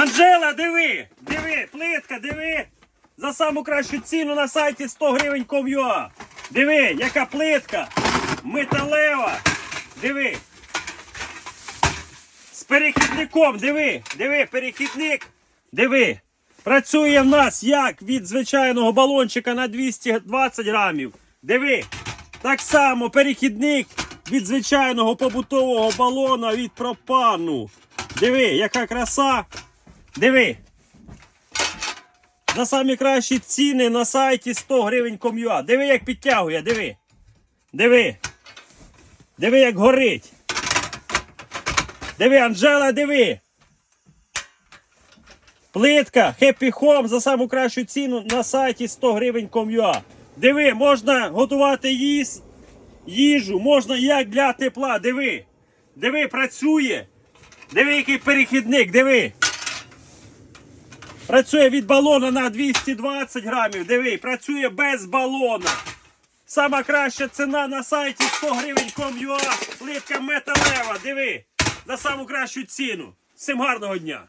Анжела, диви! Диви, плитка, диви! За саму кращу ціну на сайті 100 гривень Ком.ua. Диви, яка плитка! Металева! Диви! З перехідником, диви! Диви, перехідник! Диви! Працює в нас як від звичайного балончика на 220 грамів. Диви! Так само перехідник від звичайного побутового балона від пропану. Диви, яка краса! Диви! За самі кращі ціни на сайті 100 гривень Ком.ua. Диви, як підтягує, диви. Диви. Диви, як горить. Диви, Анжела, диви. Плитка Happy Home за саму кращу ціну на сайті 100 гривень Ком.ua. Диви, можна готувати їс, їжу, можна як для тепла. Диви. Диви, працює. Диви, який перехідник, диви. Працює від балона на 220 грамів. Диви, працює без балона. Сама краща ціна на сайті 100 гривень Ком.ua. Плитка металева. Диви. За саму кращу ціну. Всім гарного дня.